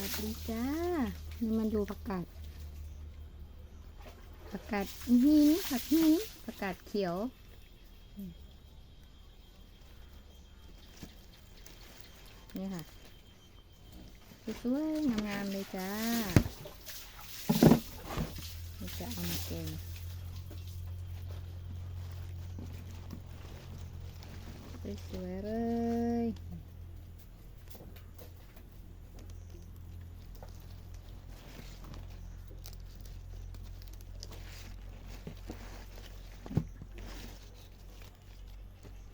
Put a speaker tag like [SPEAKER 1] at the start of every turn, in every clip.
[SPEAKER 1] วัสดีจ้า นี่มันดูประกาศ ประกาศหินผักหินประกาศเขียว นี่ค่ะ สวยๆงามๆเลยจ้านี่จะเอามาแกงสวยๆเลย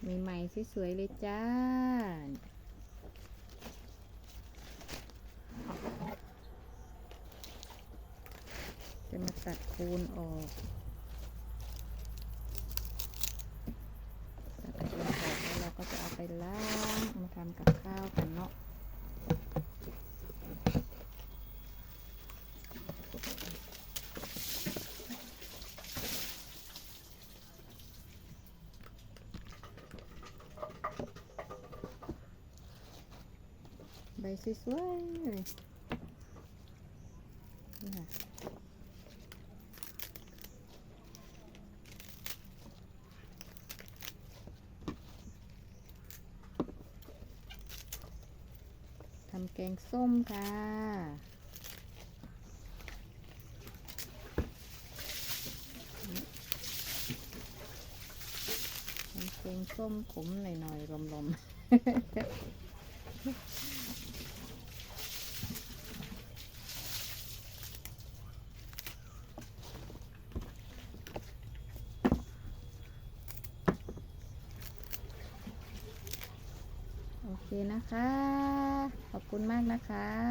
[SPEAKER 1] ใหม่ๆสวยๆเลยจ้า จะมาตัดคูนออกตัดคูนออกแล้วเราก็จะเอาไปล้างมาทำกับข้าวกันเนาะ บสวยๆเลยนี่ค่ะทำแกงส้มค่ะทำแกงส้มขมหน่อยๆลมๆ โอเคนะคะ ขอบคุณมากนะคะ